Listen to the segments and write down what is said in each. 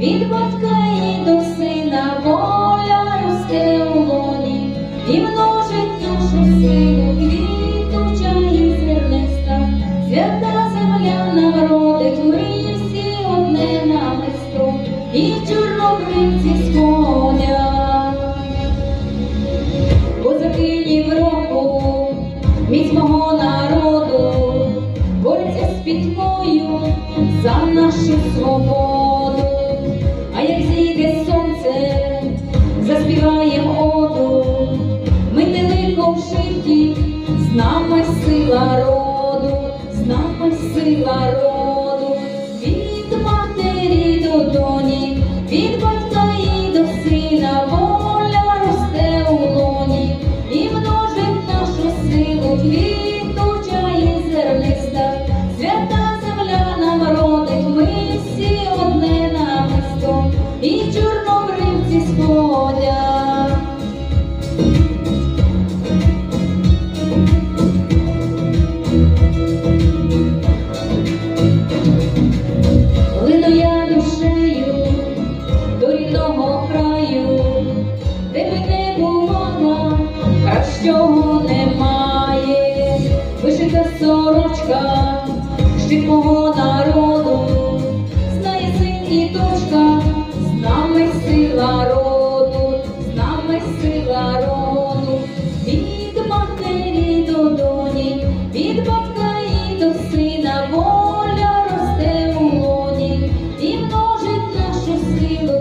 від батька і до сина воля росте у лоні і множить душу сину квіту чаї зерниста, свята земля народить, ми всі одне на Христу, і в чорнобривці сходя. Козаки Європу, міць мого народу, бореться з пітьмою за нашу свободу. З нами сила роду, з нами сила роду, кращого немає, вишита сорочка, щит мого народу, знає син і дочка, з нами сила роду, з нами сила роду, від матері до доні, від батька і до сина воля росте у лоні, і множить нашу силу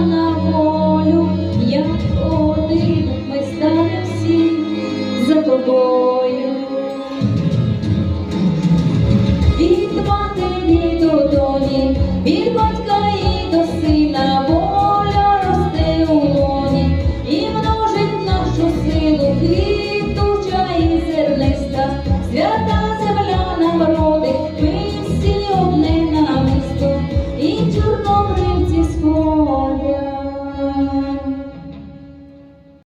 на волю, як один ми стали всі за тобою. Від матері до доні, від батька і до сина воля росте у лоні і множить нашу силу, хитуча і зерниста, свята.